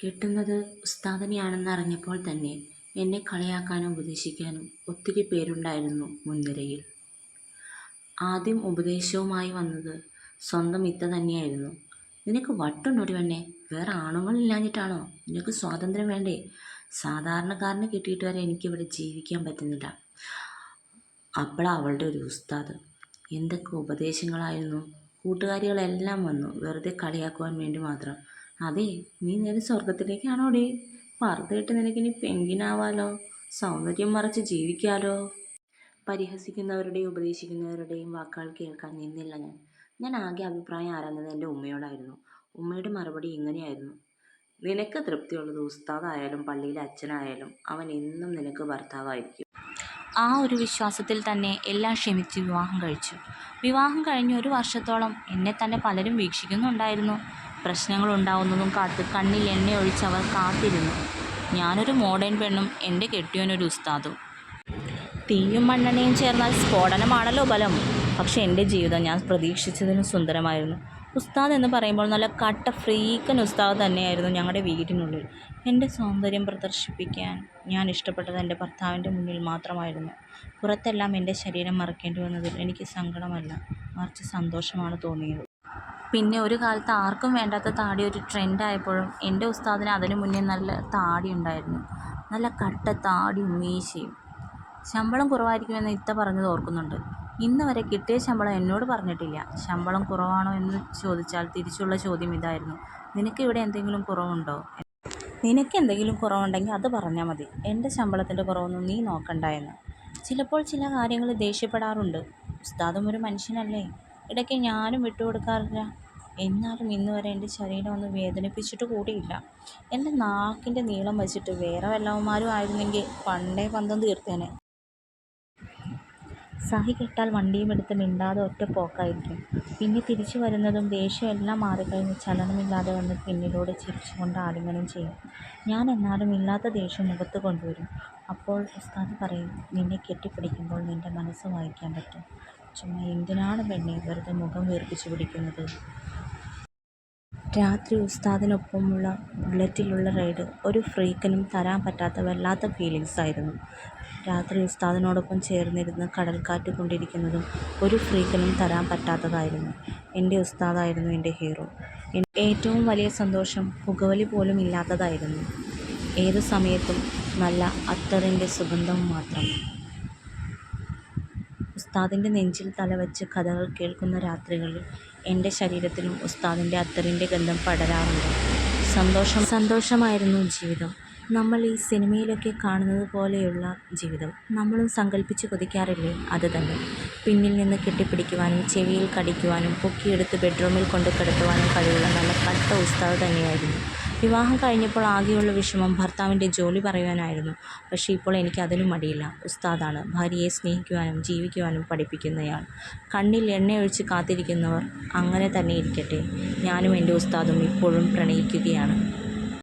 കെട്ടുന്നത് ഉസ്താദിനെയാണെന്ന് അറിഞ്ഞപ്പോൾ തന്നെ എന്നെ കളിയാക്കാനും ഉപദേശിക്കാനും ഒത്തിരി പേരുണ്ടായിരുന്നു മുൻനിരയിൽ. ആദ്യം ഉപദേശവുമായി വന്നത് സ്വന്തം ഇത്ത തന്നെയായിരുന്നു. "നിനക്ക് വട്ടുണ്ടോടി പെണ്ണേ? വേറെ ആണുങ്ങളില്ലാഞ്ഞിട്ടാണോ? നിനക്ക് സ്വാതന്ത്ര്യം വേണ്ടേ? സാധാരണക്കാരനെ കിട്ടിയിട്ട് വരെ എനിക്കിവിടെ ജീവിക്കാൻ പറ്റുന്നില്ല. " അപ്പോഴാണ് അവളുടെ ഒരു ഉസ്താദ്. എന്തൊക്കെ ഉപദേശങ്ങളായിരുന്നു. കൂട്ടുകാരികളെല്ലാം വന്നു വെറുതെ കളിയാക്കുവാൻ വേണ്ടി മാത്രം. "അതേ നീ നേരെ സ്വർഗത്തിലേക്കാണോടി? നിനക്ക് നിനക്കിനി പെങ്കിനാവാലോ സൗന്ദര്യം മറച്ച് ജീവിക്കാലോ. " പരിഹസിക്കുന്നവരുടെയും ഉപദേശിക്കുന്നവരുടെയും വാക്കുകൾ കേൾക്കാൻ നിന്നില്ല ഞാൻ. ഞാൻ ആകെ അഭിപ്രായം ആരാഞ്ഞത് എന്റെ ഉമ്മയോടായിരുന്നു. ഉമ്മയുടെ മറുപടി ഇങ്ങനെയായിരുന്നു. "നിനക്ക് തൃപ്തിയുള്ളത് ഉസ്താദായാലും പള്ളിയിലെ അച്ഛനായാലും അവൻ എന്നും നിനക്ക് ഭർത്താവായിരിക്കും. " ആ ഒരു വിശ്വാസത്തിൽ തന്നെ എല്ലാം ക്ഷമിച്ച് വിവാഹം കഴിച്ചു. വിവാഹം കഴിഞ്ഞ് ഒരു വർഷത്തോളം എന്നെ തന്നെ പലരും വീക്ഷിക്കുന്നുണ്ടായിരുന്നു. പ്രശ്നങ്ങൾ ഉണ്ടാവുന്നതും കാത്ത് കണ്ണിൽ എണ്ണയൊഴിച്ച് അവർ കാത്തിരുന്നു. ഞാനൊരു മോഡേൺ പെണ്ണും എന്റെ കെട്ടിയോനൊരു ഉസ്താദും. തീയും മണ്ണെണ്ണയും ചേർന്നാൽ സ്ഫോടനമാണല്ലോ ബലം പക്ഷേ എന്റെ ജീവിതം ഞാൻ പ്രതീക്ഷിച്ചതിനും സുന്ദരമായിരുന്നു. ഉസ്താദ് എന്ന് പറയുമ്പോൾ നല്ല കട്ട ഫ്രീക്കൻ ഉസ്താദ് തന്നെയായിരുന്നു ഞങ്ങളുടെ വീടിനുള്ളിൽ. എന്റെ സൗന്ദര്യം പ്രദർശിപ്പിക്കാൻ ഞാൻ ഇഷ്ടപ്പെട്ടത് എന്റെ ഭർത്താവിന്റെ മുന്നിൽ മാത്രമായിരുന്നു. പുറത്തെല്ലാം എന്റെ ശരീരം മറക്കേണ്ടി വന്നതിൽ എനിക്ക് സങ്കടമല്ല മറിച്ച് സന്തോഷമാണ് തോന്നിയത്. പിന്നെ ഒരു കാലത്ത് ആർക്കും വേണ്ടാത്ത താടി ഒരു ട്രെൻഡായപ്പോഴും എന്റെ ഉസ്താദിന് അതിനു മുന്നേ നല്ല താടി ഉണ്ടായിരുന്നു. നല്ല കട്ട താടി മീശയും. ശമ്പളം കുറവായിരിക്കുമെന്ന് ഇത്ത പറഞ്ഞത് ഓർക്കുന്നുണ്ട്. ഇന്ന് വരെ കിട്ടിയ ശമ്പളം എന്നോട് പറഞ്ഞിട്ടില്ല. ശമ്പളം കുറവാണോ എന്ന് ചോദിച്ചാൽ തിരിച്ചുള്ള ചോദ്യം ഇതായിരുന്നു. "നിനക്ക് ഇവിടെ എന്തെങ്കിലും കുറവുണ്ടോ? നിനക്ക് എന്തെങ്കിലും കുറവുണ്ടെങ്കിൽ അത് പറഞ്ഞാൽ മതി. എന്റെ ശമ്പളത്തിന്റെ കുറവൊന്നും നീ നോക്കണ്ട എന്ന്. " ചിലപ്പോൾ ചില കാര്യങ്ങൾ ദേഷ്യപ്പെടാറുണ്ട്. ഉസ്താദും ഒരു മനുഷ്യനല്ലേ. ഇടയ്ക്ക് ഞാനും വിട്ടുകൊടുക്കാറില്ല. എന്നാലും ഇന്ന് വരെ എന്റെ ശരീരം ഒന്ന് വേദനിപ്പിച്ചിട്ട് കൂടിയില്ല. എന്റെ നാക്കിന്റെ നീളം വച്ചിട്ട് വേറെ വല്ലവന്മാരും ആയിരുന്നെങ്കിൽ പണ്ടേ പന്തം തീർത്തേനെ. സഹി കെട്ടാൽ വണ്ടിയുമെടുത്ത് മിണ്ടാതെ ഒറ്റ ഒറ്റപ്പോക്കായിരിക്കും. പിന്നെ തിരിച്ചു വരുന്നതും ദേഷ്യം എല്ലാം മാറിക്കഴിഞ്ഞ് ചലനമില്ലാതെ വന്ന് പിന്നിലൂടെ ചിരിച്ചുകൊണ്ട് ആലിംഗനം ചെയ്യും. ഞാൻ എന്നാലും ഇല്ലാത്ത ദേഷ്യം മുഖത്ത് കൊണ്ടുവരും. അപ്പോൾ ഉസ്താദ് പറയും "നിന്നെ കെട്ടിപ്പിടിക്കുമ്പോൾ നിന്റെ മനസ്സ് വായിക്കാൻ പറ്റും. ചുമ്മാ എന്തിനാണ് പെണ്ണേ വെറുതെ മുഖം വീർപ്പിച്ചു പിടിക്കുന്നത്. " രാത്രി ഉസ്താദിനൊപ്പമുള്ള ബുള്ളറ്റിലുള്ള റൈഡ് ഒരു ഫ്രീക്കനും തരാൻ പറ്റാത്ത വല്ലാത്ത ഫീലിങ്സ് ആയിരുന്നു. രാത്രി ഉസ്താദിനോടൊപ്പം ചേർന്നിരുന്ന് കടൽക്കാറ്റ് കൊണ്ടിരിക്കുന്നതും ഒരു ഫ്രീക്കനും തരാൻ പറ്റാത്തതായിരുന്നു. എന്റെ ഉസ്താദായിരുന്നു എന്റെ ഹീറോ. ഏറ്റവും വലിയ സന്തോഷം പുകവലി പോലും ഇല്ലാത്തതായിരുന്നു. ഏതു സമയത്തും നല്ല അത്തറിന്റെ സുഗന്ധം മാത്രം. ഉസ്താദിന്റെ നെഞ്ചിൽ തലവച്ച് കഥകൾ കേൾക്കുന്ന രാത്രികളിൽ എന്റെ ശരീരത്തിലും ഉസ്താദിന്റെ അത്തറിന്റെ ഗന്ധം പടരാറുണ്ട്. സന്തോഷമായിരുന്നു ജീവിതം. നമ്മൾ ഈ സിനിമയിലൊക്കെ കാണുന്നത് പോലെയുള്ള ജീവിതം. നമ്മളും സങ്കല്പിച്ച് കൊതിക്കാറില്ലേ അത് തന്നെ. പിന്നിൽ നിന്ന് കെട്ടിപ്പിടിക്കുവാനും ചെവിയിൽ കടിക്കുവാനും പൊക്കിയെടുത്ത് ബെഡ്റൂമിൽ കൊണ്ട് കിടത്തുവാനും കഴിവുള്ള നല്ല കട്ട ഉസ്താവ് തന്നെയായിരുന്നു. വിവാഹം കഴിഞ്ഞപ്പോൾ ആകെയുള്ള വിഷമം ഭർത്താവിന്റെ ജോലി പറയുവാനായിരുന്നു. പക്ഷേ ഇപ്പോൾ എനിക്ക് അതിനും മടിയില്ല. ഉസ്താദാണ് ഭാര്യയെ സ്നേഹിക്കുവാനും ജീവിക്കുവാനും പഠിപ്പിക്കുന്നയാൾ. കണ്ണിൽ എണ്ണയൊഴിച്ച് കാത്തിരിക്കുന്നവർ അങ്ങനെ തന്നെ ഇരിക്കട്ടെ. ഞാനും എന്റെ ഉസ്താദും ഇപ്പോഴും പ്രണയിക്കുകയാണ്.